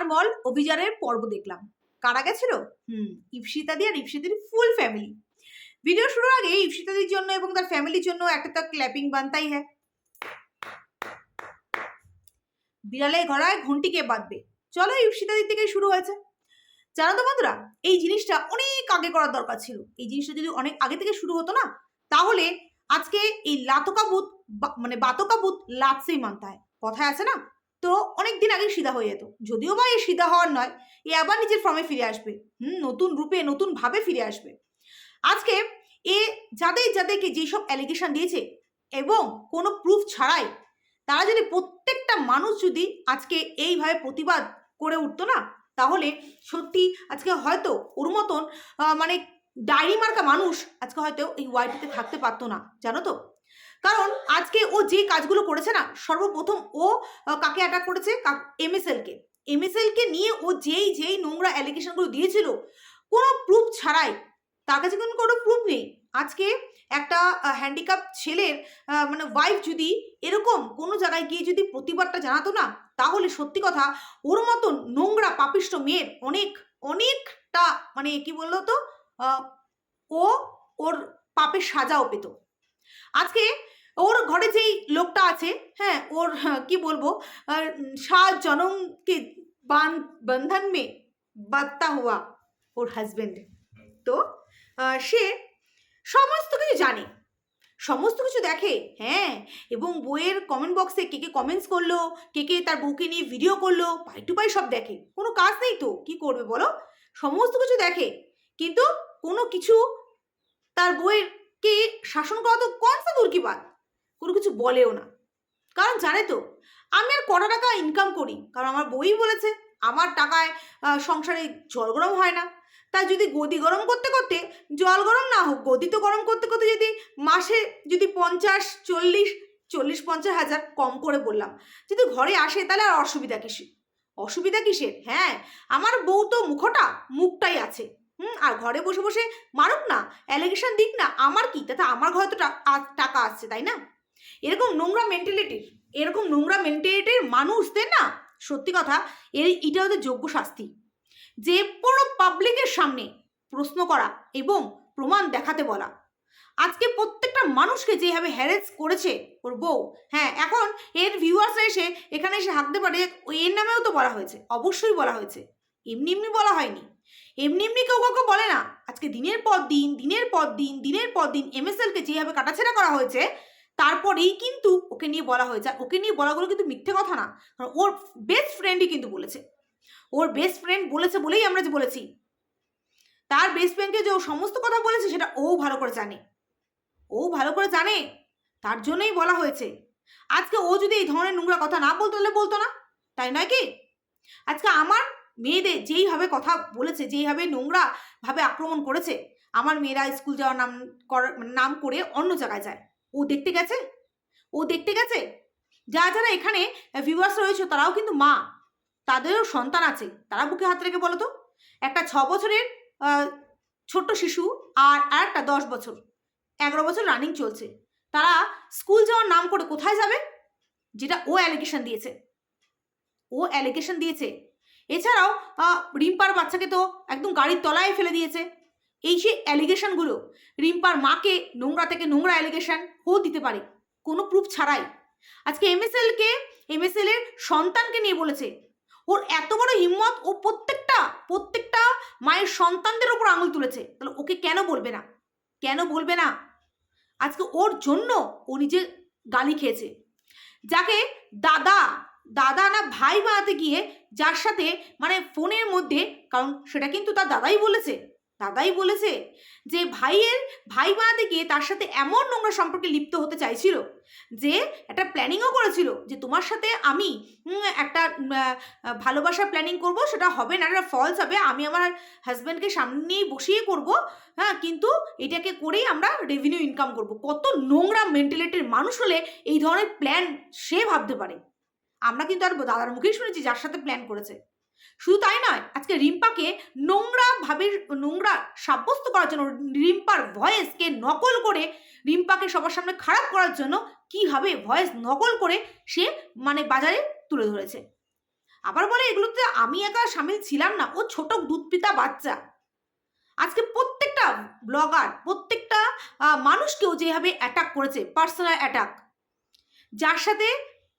Star মল অভিযানের পর্ব দেখলাম। কারা গেছিল? হুম। ইপসিতাদি আর ইপসিতাদির ফুল ফ্যামিলি ভিডিও শুরুর আগে ইপসিতাদির জন্য এবং তার ফ্যামিলির জন্য একটা তো ক্ল্যাপিং বানতাই হ্যাঁ? বিড়ালে ঘোড়ায় ঘন্টিকে বাঁধবে? চলো ইপসিতাদির থেকেই শুরু হয়েছে। জানো তো বন্ধুরা এই জিনিসটা অনেক আগে করার দরকার ছিল। এই জিনিসটা যদি অনেক আগে থেকে শুরু হতো না তাহলে আজকে এই লাতকাবুত মানে বাতকাবুত লাতসেই মানতে হয়। কথায় আছে না? তো অনেক দিন আগে সিধা হয়ে যেত। যদিও বা এই সিধা হওয়ার নয়, এ আবার নিজের ফর্মে ফিরে আসবে। হুম, নতুন রূপে, নতুন ভাবে ফিরে আসবে। আজকে এ যাদের যাদেরকে যেসব অ্যালিগেশন দিয়েছে এবং কোনো প্রুফ ছাড়াই তারা যদি প্রত্যেকটা মানুষ যদি আজকে এইভাবে প্রতিবাদ করে উঠতো না, তাহলে সত্যি আজকে হয়তো ওর মতন মানে ডায়েরি মার্কা মানুষ আজকে হয়তো এই ওয়াইটিতে থাকতে পারতো না। জানো তো? কারণ আজকে ও যে কাজগুলো করেছে না, সর্বপ্রথম ও কাকে অ্যাটাক করেছে? এমএসএলকে এমএসএলকে নিয়ে ও যেই যেই নোংরা অ্যালিগেশনগুলো দিয়েছিল, কোনো প্রুফ ছাড়াই, তার কাছে কিন্তু কোনো প্রুফ নেই। আজকে একটা হ্যান্ডিক্যাপ ছেলের মানে ওয়াইফ যদি এরকম কোনো জায়গায় গিয়ে যদি প্রতিবাদটা জানাতো না, তাহলে সত্যি কথা ওর মতন নোংরা, পাপিষ্ট মেয়ের অনেক, অনেকটা মানে কি বলল তো ও ওর পাপের সাজাও পেত। আজকে ওর ঘরে যেই লোকটা আছে হ্যাঁ ওর আহ, কি বলব সাত জনমকে বান বন্ধন মে বাত্তা হওয়া ওর হাজবেন্ড তো সে সমস্ত কিছু জানে সমস্ত কিছু দেখে হ্যাঁ এবং বইয়ের কমেন্ট বক্সে কে কে কমেন্টস করল কে কে তার বউকে নিয়ে ভিডিও করল পাই টু পাই সব দেখে কোনো কাজ নেই তো কি করবে বলো? সমস্ত কিছু দেখে কিন্তু কোনো কিছু তার বইয়ের কে শাসন করা তো কনসা দূর কি বাদ কোনো কিছু বলেও না। কারণ জানে তো, আমি আর কটা টাকা ইনকাম করি। কারণ আমার বই বলেছে, আমার টাকায় সংসারে জল গরম হয় না। তাই যদি গদি গরম করতে করতে জল গরম না হোক, গদি তো গরম করতে করতে যদি মাসে যদি পঞ্চাশ, চল্লিশ চল্লিশ, পঞ্চাশ হাজার কম করে বললাম, যদি ঘরে আসে তাহলে আর অসুবিধা কিসের? অসুবিধা কিসের? হ্যাঁ আমার বউ তো মুখটা, মুখটাই আছে। হুম, আর ঘরে বসে বসে মারুক না অ্যালিগেশন দিক না, আমার কি? তাতে আমার ঘরে তো টাকা আসছে, তাই না? এরকম নোংরা মেন্টালিটির এরকম নোংরা মেন্টালিটির মানুষদের না, সত্যি কথা, এর এটা ওদের যোগ্য শাস্তি। যে কোনো পাবলিকের সামনে প্রশ্ন করা এবং প্রমাণ দেখাতে বলা। আজকে প্রত্যেকটা মানুষকে যেভাবে হ্যারেস করেছে ওর বউ হ্যাঁ এখন এর ভিউয়ার্সরা এসে এখানে এসে হাঁকতে পারে এর নামেও তো বলা হয়েছে, অবশ্যই বলা হয়েছে, এমনি এমনি বলা হয়নি। এমনি এমনি কেউ কাউকে বলে না, আজকে দিনের পর দিন, দিনের পর দিন, দিনের পর দিন এমএসএলকে যেভাবে কাটাছেড়া করা হয়েছে তারপরেই কিন্তু ওকে নিয়ে বলা হয়েছে। ওকে নিয়ে বলাগুলো কিন্তু মিথ্যে কথা না। কারণ ওর বেস্ট ফ্রেন্ডই কিন্তু বলেছে। ওর বেস্ট ফ্রেন্ড বলেছে বলেই আমরা যে বলেছি। তার বেস্ট ফ্রেন্ডকে যে ও সমস্ত কথা বলেছে, সেটা ও ভালো করে জানে। ও ভালো করে জানে। তার জন্যই বলা হয়েছে। আজকে ও যদি এই ধরনের নোংরা কথা না বলতো, তাহলে বলতো না। তাই নয় কি? আজকে আমার মেয়েদের যেইভাবে কথা বলেছে, যেইভাবে নোংরা ভাবে আক্রমণ করেছে, আমার মেয়েরা স্কুল যাওয়ার নাম নাম করে অন্য জায়গায় যায়। ও দেখতে গেছে? ও দেখতে গেছে? যা যারা এখানে ভিউয়ার্স রয়েছে তারাও কিন্তু মা। তাদেরও সন্তান আছে। তারা বুকে হাত রেখে বলো তো। একটা ছ বছরের ছোট্ট শিশু আর আর একটা দশ বছর। এগারো বছর রানিং চলছে। তারা স্কুল যাওয়ার নাম করে কোথায় যাবে? যেটা ও অ্যালিগেশন দিয়েছে। ও অ্যালিগেশন দিয়েছে। এছাড়াও রিম্পার বাচ্চাকে তো একদম গাড়ির তলায় ফেলে দিয়েছে। এই যে অ্যালিগেশনগুলো রিম্পার মাকে নোংরা থেকে নোংরা অ্যালিগেশন ও দিতে পারে, কোনো প্রুফ ছাড়াই। আজকে এমএসএলকে এমএসএল এর সন্তানকে নিয়ে বলেছে, ওর এত বড় হিম্মত, ও প্রত্যেকটা প্রত্যেকটা মায়ের সন্তানদের ওপর আঙুল তুলেছে। তাহলে ওকে কেন বলবে না? কেন বলবে না? আজকে ওর জন্য ও নিজে গালি খেয়েছে। যাকে দাদা দাদা না ভাই বানাতে গিয়ে যার সাথে মানে ফোনের মধ্যে, কারণ সেটা কিন্তু তার দাদাই বলেছে দাদাই বলেছে যে ভাইয়ের ভাই বানাতে গিয়ে তার সাথে এমন নোংরা সম্পর্কে লিপ্ত হতে চাইছিল যে একটা প্ল্যানিংও করেছিল যে তোমার সাথে আমি একটা ভালোবাসার প্ল্যানিং করব, সেটা হবে না একটা ফলস হবে, আমি আমার হাজব্যান্ডকে সামনে নিয়ে বসিয়ে করব হ্যাঁ কিন্তু এটাকে করেই আমরা রেভিনিউ ইনকাম করব। কত নোংরা মেন্টালিটির মানুষ হলে এই ধরনের প্ল্যান সে ভাবতে পারে। আমরা কিন্তু আর দাদার মুখেই শুনেছি যার সাথে প্ল্যান করেছে। শুধু তাই নয়, আজকে রিম্পাকে নোংরা ভাবে নোংরা সাব্যস্ত করার জন্য রিম্পার ভয়েসকে নকল করে রিম্পাকে সবার সামনে খারাপ করার জন্য কীভাবে ভয়েস নকল করে সে মানে বাজারে তুলে ধরেছে। আবার বলে, এগুলোতে আমি একা সামিল ছিলাম না, ও ছোট দুধপিতা বাচ্চা। আজকে প্রত্যেকটা ব্লগার, প্রত্যেকটা মানুষকেও যেভাবে অ্যাটাক করেছে পার্সোনাল অ্যাটাক যার সাথে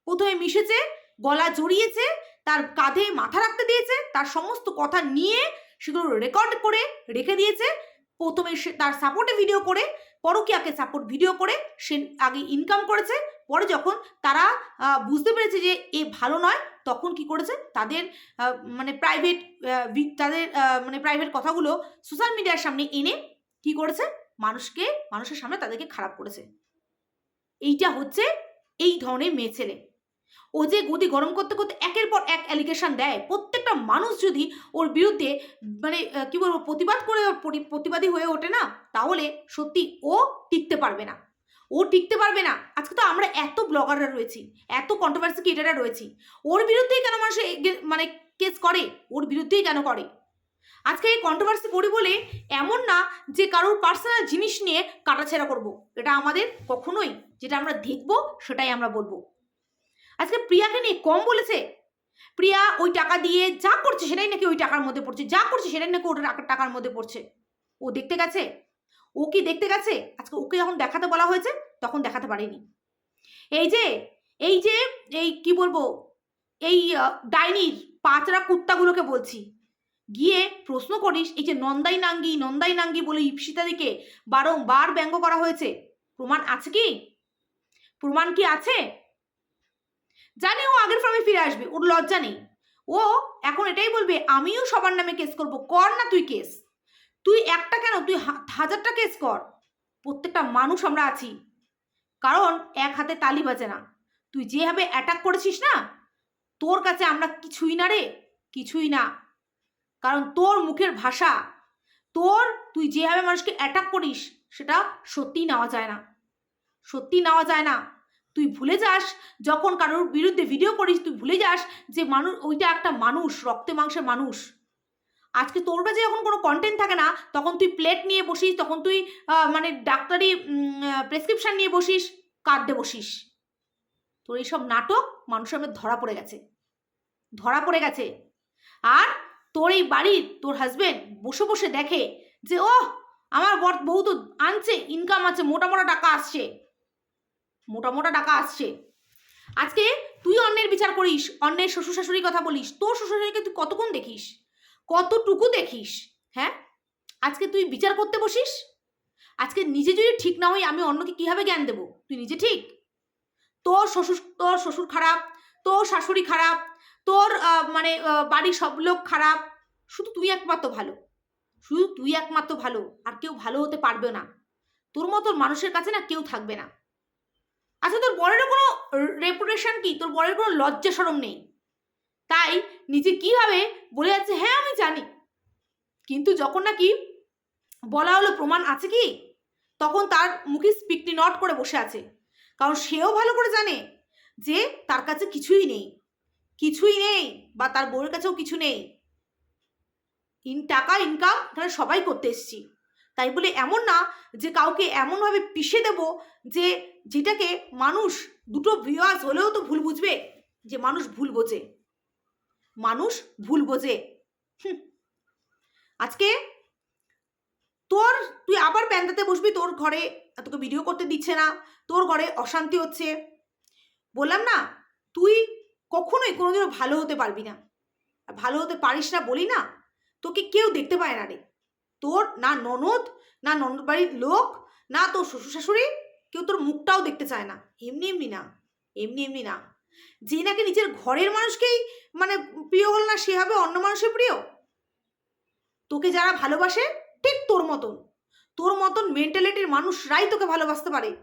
প্রথমে মিশেছে, গলা জড়িয়েছে তার কাঁধে মাথা রাখতে দিয়েছে, তার সমস্ত কথা নিয়ে সেগুলো রেকর্ড করে রেখে দিয়েছে। প্রথমে সে তার সাপোর্টে ভিডিও করে, পরকিয়াকে সাপোর্ট ভিডিও করে, সে আগে ইনকাম করেছে। পরে যখন তারা বুঝতে পেরেছে যে এ ভালো নয়, তখন কি করেছে? তাদের মানে প্রাইভেট তাদের মানে প্রাইভেট কথাগুলো সোশ্যাল মিডিয়ার সামনে এনে কি করেছে? মানুষকে, মানুষের সামনে তাদেরকে খারাপ করেছে। এইটা হচ্ছে এই ধরনের মেয়ে ছেলে। ও যে গদি গরম করতে করতে একের পর এক অ্যালিগেশন দেয়। প্রত্যেকটা মানুষ যদি ওর বিরুদ্ধে মানে কি বলব, প্রতিবাদ করে প্রতিবাদী হয়ে ওঠে না, তাহলে সত্যি ও টিকতে পারবে না। ও টিকতে পারবে না। আজকে তো আমরা এত ব্লগাররা রয়েছি, এত কন্ট্রোভার্সি ক্রিয়েটাররা রয়েছি। ওর বিরুদ্ধেই কেন মানুষ মানে কেস করে? ওর বিরুদ্ধেই কেন করে? আজকে এই কন্ট্রোভার্সি করি বলে এমন না যে কারোর পার্সোনাল জিনিস নিয়ে কাটাছেড়া করব। এটা আমাদের কখনোই, যেটা আমরা দেখব, সেটাই আমরা বলব। আজকে প্রিয়াকে নিয়ে কম বলেছে। প্রিয়া ওই টাকা দিয়ে যা করছে সেটাই নাকি ওই টাকার মধ্যে পড়ছে। যা করছে সেটাই নাকি ওর টাকার মধ্যে পড়ছে। ও দেখতে গেছে? ও কি দেখতে গেছে? আজকে ওকে যখন দেখাতে বলা হয়েছে, তখন দেখাতে পারেনি। এই যে এই যে, এই কি বলব? এই ডাইনির পাঁচরা কুত্তাগুলোকে বলছি। গিয়ে প্রশ্ন করিস, এই যে নন্দাই নাঙ্গি নন্দাই নাঙ্গি বলে ইপসিতাদিকে বারংবার ব্যঙ্গ করা হয়েছে। প্রমাণ আছে কি? প্রমাণ কি আছে? জানি ও আগের ফর্মে ফিরে আসবে, ওর লজ্জা নেই। ও এখন এটাই বলবে, আমিও সবার নামে কেস করব, কর না তুই কেস তুই একটা কেন? তুই হাজারটা কেস কর। প্রত্যেকটা মানুষ আমরা আছি। কারণ এক হাতে তালি বাজে না। তুই যেভাবে অ্যাটাক করেছিস না, তোর কাছে আমরা কিছুই না রে, কিছুই না। কারণ তোর মুখের ভাষা, তোর, তুই যেভাবে মানুষকে অ্যাটাক করিস, সেটা সত্যিই নেওয়া যায় না। সত্যি নেওয়া যায় না। তুই ভুলে যাস, যখন কারোর বিরুদ্ধে ভিডিও করিস, তুই ভুলে যাস যে মানুষ, ওইটা একটা মানুষ, রক্তে মাংসের মানুষ। আজকে তোর কাছে যখন কোনো কন্টেন্ট থাকে না, তখন তুই প্লেট নিয়ে বসিস, তখন তুই মানে ডাক্তারি প্রেসক্রিপশন নিয়ে বসিস, কাঁদতে বসিস। তোর এইসব নাটক মানুষের মধ্যে ধরা পড়ে গেছে। ধরা পড়ে গেছে। আর তোর এই বাড়ির তোর হাজবেন্ড বসে বসে দেখে যে ও আমার বর, বউ তো আনছে ইনকাম আছে, মোটা মোটা টাকা আসছে। মোটা মোটা টাকা আসছে। আজকে তুই অন্যের বিচার করিস, অন্যের শ্বশুর শাশুড়ির কথা বলিস, তোর শ্বশুর শাশুড়িকে তুই কতক্ষণ দেখিস? কতটুকু দেখিস? হ্যাঁ? আজকে তুই বিচার করতে বসিস? আজকে নিজে যদি ঠিক না হই, আমি অন্যকে কীভাবে জ্ঞান দেবো? তুই নিজে ঠিক? তোর শ্বশুর তোর শ্বশুর খারাপ, তোর শাশুড়ি খারাপ, তোর মানে বাড়ির সব লোক খারাপ, শুধু তুই একমাত্র ভালো। শুধু তুই একমাত্র ভালো, আর কেউ ভালো হতে পারবে না। তোর মতো মানুষের কাছে না কেউ থাকবে না। আচ্ছা তোর বরেরও কোনো রেপুটেশন কি? তোর বরের কোনো লজ্জা সরম নেই? তাই নিজে কীভাবে বলে যাচ্ছে হ্যাঁ আমি জানি। কিন্তু যখন নাকি বলা হলো প্রমাণ আছে কি? তখন তার মুখে স্পিকটি নট করে বসে আছে। কারণ সেও ভালো করে জানে যে তার কাছে কিছুই নেই। কিছুই নেই বা তার বউয়ের কাছেও কিছু নেই। ইন, টাকা ইনকাম এখানে সবাই করতে এসছি। তাই বলে এমন না যে কাউকে এমনভাবে পিষে দেব যে যেটাকে মানুষ, দুটো ভিওয়ার্স হলেও তো ভুল বুঝবে যে মানুষ ভুল বোঝে। মানুষ ভুল বোঝে। আজকে তোর, তুই আবার প্যান্দাতে বসবি, তোর ঘরে তোকে ভিডিও করতে দিচ্ছে না, তোর ঘরে অশান্তি হচ্ছে। বললাম না, তুই কখনোই কোনোদিনও ভালো হতে পারবি না। ভালো হতে পারিস না বলি না, তোকে কেউ দেখতে পায় না রে। তোর না ননদ না ননদ বাড়ির লোক, না তোর শ্বশুর শাশুড়ি কেউ তোর মুখটাও দেখতে চায় না। এমনি এমনি না, এমনি এমনি না। যে নাকি নিজের ঘরের মানুষকেই মানে প্রিয় হল না, সে হবে অন্য মানুষের প্রিয়। তোকে যারা ভালোবাসে, ঠিক তোর মতন। তোর মতন মেন্টালিটির মানুষরাই তোকে ভালোবাসতে পারে।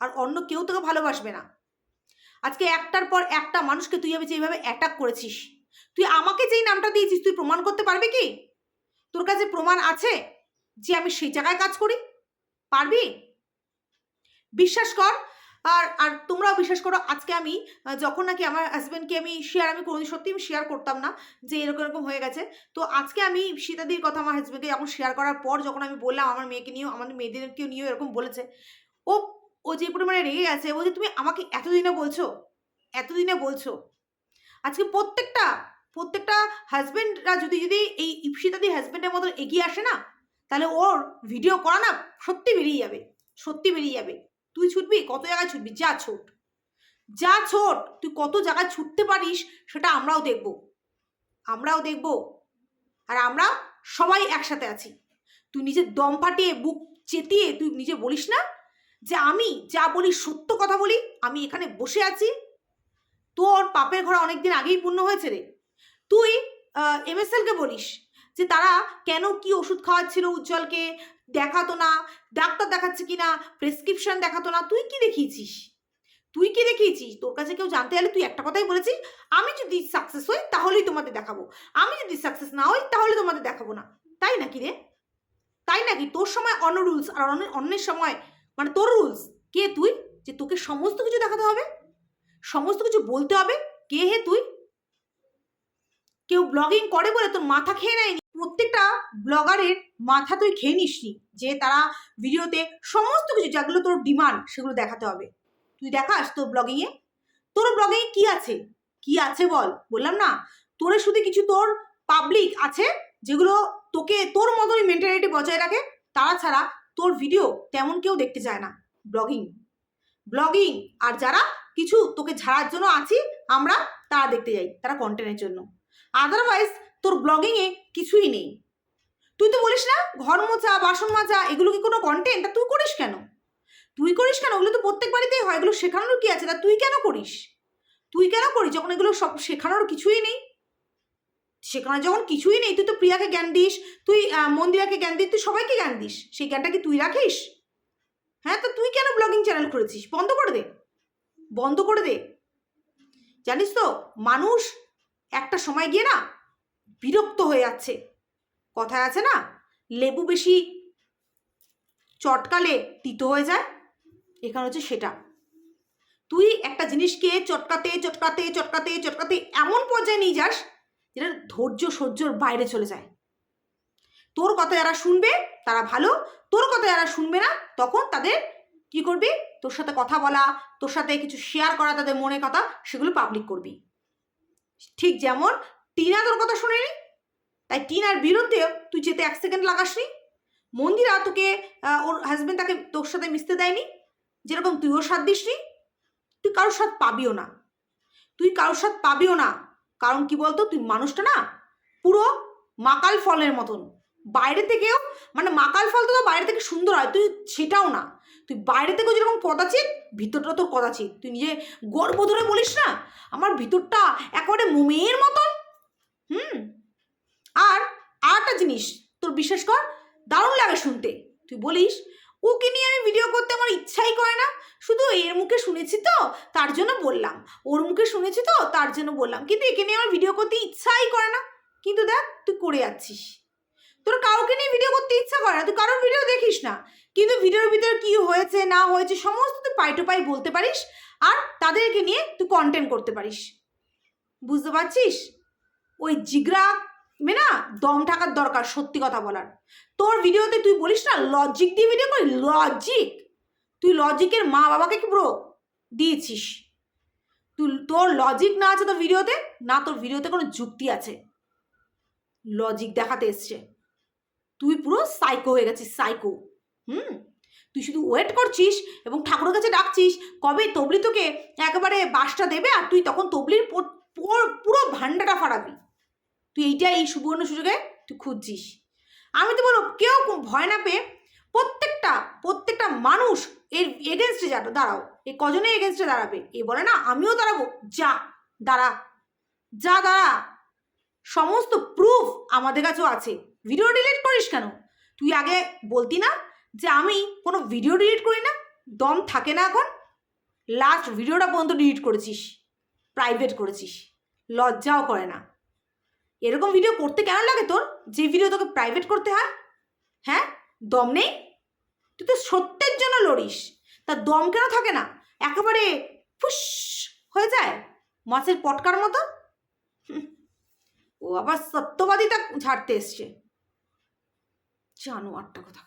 আর অন্য কেউ তোকে ভালোবাসবে না। আজকে একটার পর একটা মানুষকে তুই আমি যেভাবে অ্যাটাক করেছিস, তুই আমাকে যেই নামটা দিয়েছিস, তুই প্রমাণ করতে পারবি কি? তোর কাছে প্রমাণ আছে যে আমি সেই জায়গায় কাজ করি? পারবি? বিশ্বাস কর। আর আর তোমরাও বিশ্বাস করো, আজকে আমি যখন নাকি আমার হাজব্যান্ডকে আমি শেয়ার আমি কোনোদিন সত্যি আমি শেয়ার করতাম না যে এরকম এরকম হয়ে গেছে। তো আজকে আমি সীতাদির কথা আমার হাজব্যান্ডকে যখন শেয়ার করার পর যখন আমি বললাম আমার মেয়েকে নিয়েও আমাদের মেয়েদেরকেও নিয়েও এরকম বলেছে, ও ও যে পরিমাণে রেগে গেছে, ও যে তুমি আমাকে এতদিনে বলছো এতদিনে বলছো, আজকে প্রত্যেকটা প্রত্যেকটা হাজব্যান্ডরা যদি যদি এই ইপসিতাদি হাজব্যান্ডের মতো এগিয়ে আসে না, তাহলে ওর ভিডিও করা না সত্যি বেরিয়ে যাবে, সত্যি বেরিয়ে যাবে। তুই ছুটবি? কত জায়গায় ছুটবি? যা ছোট। যা ছোট, তুই কত জায়গায় ছুটতে পারিস সেটা আমরাও দেখব। আমরাও দেখব। আর আমরা সবাই একসাথে আছি। তুই নিজের দম ফাটিয়ে, বুক চেতিয়ে তুই নিজে বলিস না যে আমি যা বলি, সত্য কথা বলি, আমি এখানে বসে আছি। তোর পাপের ঘোড়া অনেকদিন আগেই পূর্ণ হয়েছে রে। তুই এমএসএলকে বলিস। যে তারা কেন কি ওষুধ খাওয়াচ্ছিল উজ্জ্বলকে? দেখাতো না। ডাক্তার দেখাচ্ছে কি না প্রেসক্রিপশন দেখাতো না। তুই কি দেখিয়েছিস? তুই কি দেখিয়েছিস? তোর কাছে কেউ জানতে গেলে তুই একটা কথাই বলেছিস, আমি যদি সাকসেস হই তাহলেই তোমাদের দেখাবো। আমি যদি সাকসেস না হই তাহলে তোমাদের দেখাবো না। তাই নাকি রে? তাই নাকি? তোর সময় অন্য রুলস আর অন্য অন্যের সময় মানে তোর রুলস কে তুই? যে তোকে সমস্ত কিছু দেখাতে হবে? সমস্ত কিছু বলতে হবে? কে হে তুই? কেউ ব্লগিং করে বলে তোর মাথা খেয়ে নেয়নি? প্রত্যেকটা ব্লগারের মাথা তুই খেয়ে নিসনি যে তারা ভিডিওতে সমস্ত কিছু যেগুলো তোর ডিমান্ড সেগুলো দেখাতে হবে। তুই দেখাস তোর ব্লগিংয়ে তোর ব্লগিংয়ে কি আছে? কি আছে বল? বললাম না। তোরে শুধু কিছু তোর পাবলিক আছে যেগুলো তোকে, তোর মতনই মেন্টালিটি বজায় রাখে, তারা ছাড়া তোর ভিডিও তেমন কেউ দেখতে চায় না। ব্লগিং ব্লগিং আর যারা কিছু তোকে ঝাড়ার জন্য আছি, আমরা তারা দেখতে যাই, তারা কন্টেন্টের জন্য। আদারওয়াইজ তোর ব্লগিংয়ে কিছুই নেই। তুই তো বলিস না, ঘর মোচা বাসন মাজা, এগুলো কি কোনো কন্টেন্ট তা তুই করিস কেন? তুই করিস কেন? ওগুলো তো প্রত্যেক বাড়িতেই হয়, এগুলো শেখানোর কি আছে? তা তুই কেন করিস? তুই কেন করিস যখন এগুলো সব শেখানোর কিছুই নেই? সেখানে যখন কিছুই নেই, তুই তো প্রিয়াকে জ্ঞান দিস, তুই মন্দিরাকে জ্ঞান দিস, তুই সবাইকে জ্ঞান দিস। সেই জ্ঞানটা কি তুই রাখিস? হ্যাঁ তো তুই কেন ব্লগিং চ্যানেল করেছিস? বন্ধ করে দে। বন্ধ করে দে। জানিস তো, মানুষ একটা সময় গিয়ে না বিরক্ত হয়ে যাচ্ছে কথায় আছে না? লেবু বেশি চটকালে তিতো হয়ে যায়। এখানে হচ্ছে সেটা। তুই একটা জিনিসকে চটকাতে চটকাতে চটকাতে চটকাতে এমন পর্যায়ে নিয়ে যাস যেটা ধৈর্য সহ্যর বাইরে চলে যায়। তোর কথা যারা শুনবে, তারা ভালো। তোর কথা যারা শুনবে না, তখন তাদের কি করবি? তোর সাথে কথা বলা, তোর সাথে কিছু শেয়ার করা, তাদের মনে কথা, সেগুলো পাবলিক করবি। ঠিক যেমন টিনা তোর কথা শুনেনি? তাই টিনার বিরুদ্ধে তুই যেতে এক সেকেন্ড লাগাসনি? মন্দিরা তোকে ওর হাজব্যান্ড তাকে তোর সাথে মিশতে দেয়নি? যেরকম তুইও সাথ দিসনি? তুই কারোর সাথ পাবিও না। তুই কারোর সাথ পাবিও না। কারণ কি বলতো? তুই মানুষটা না, পুরো মাকাল ফলের মতন। বাইরে থেকেও মানে মাকাল ফল তো বাইরে থেকে সুন্দর হয়, তুই সেটাও না। তুই বাইরে থেকেও যেরকম কদাচিত ভিতরটা তোর কদাচিত তুই নিজে গর্ব ধরে বলিস না? আমার ভিতরটা একেবারে মোমের মতন। হুম। আর আরেকটা জিনিস, তোর বিশ্বাস কর, দারুণ লাগে শুনতে। তুই বলিস, ওকে নিয়ে আমি ভিডিও করতে আমার ইচ্ছাই করে না। শুধু এর মুখে শুনেছি তো, তার জন্য বললাম। ওর মুখে শুনেছি তো, তার জন্য বললাম। কিন্তু একে নিয়ে আমার ভিডিও করতে ইচ্ছাই করে না। কিন্তু দেখ, তুই করে যাচ্ছিস। তোর কাউকে নিয়ে ভিডিও করতে ইচ্ছা করে না। তুই কারোর ভিডিও দেখিস না। কিন্তু ভিডিওর ভিতরে কি হয়েছে, না হয়েছে, সমস্ত তুই পাই টু পাই বলতে পারিস। আর তাদেরকে নিয়ে তুই কন্টেন্ট করতে পারিস। বুঝতে পারছিস? ওই জিগরা মে না, দম থাকার দরকার, সত্যি কথা বলার। তোর ভিডিওতে তুই বলিস না লজিক দিয়ে ভিডিও করি? লজিক তুই লজিকের মা বাবাকে কি পুরো দিয়েছিস? তুই, তোর লজিক না আছে তোর ভিডিওতে? না, তোর ভিডিওতে কোনো যুক্তি আছে। লজিক দেখাতে এসছে। তুই পুরো সাইকো হয়ে গেছিস সাইকো হুম? তুই শুধু ওয়েট করছিস এবং ঠাকুরের কাছে ডাকছিস, কবে তবলি তোকে একেবারে বাসটা দেবে আর তুই তখন তবলির পুরো ভান্ডাটা ফাড়াবি তুই এইটা এই সুবর্ণ সুযোগে তুই খুঁজছিস। আমি তো বলব, কেউ ভয় না পেয়ে প্রত্যেকটা প্রত্যেকটা মানুষ এর এগেনস্টে যা দাঁড়াও, এ কজনে এগেনস্টে দাঁড়াবে? এ বলে না, আমিও দাঁড়াবো। যা, দাঁড়া। যা, দাঁড়া। সমস্ত প্রুফ আমাদের কাছেও আছে। ভিডিও ডিলিট করিস কেন? তুই আগে বলতি না যে আমি কোনো ভিডিও ডিলিট করি না? দম থাকে না এখন? লাস্ট ভিডিওটা পর্যন্ত ডিলিট করেছিস। প্রাইভেট করেছিস। লজ্জাও করে না। এরকম ভিডিও করতে কেন লাগে তোর? যে ভিডিও তোকে প্রাইভেট করতে হয়? হ্যাঁ? দম নেই? তুই তো সত্যের জন্য লড়িস। তা দম কেন থাকে না? একেবারে ফুস হয়ে যায়? মাছের পটকার মতো? ও আবার সত্যবাদিতা ঝাড়তে এসছে। জানো আটটা কথা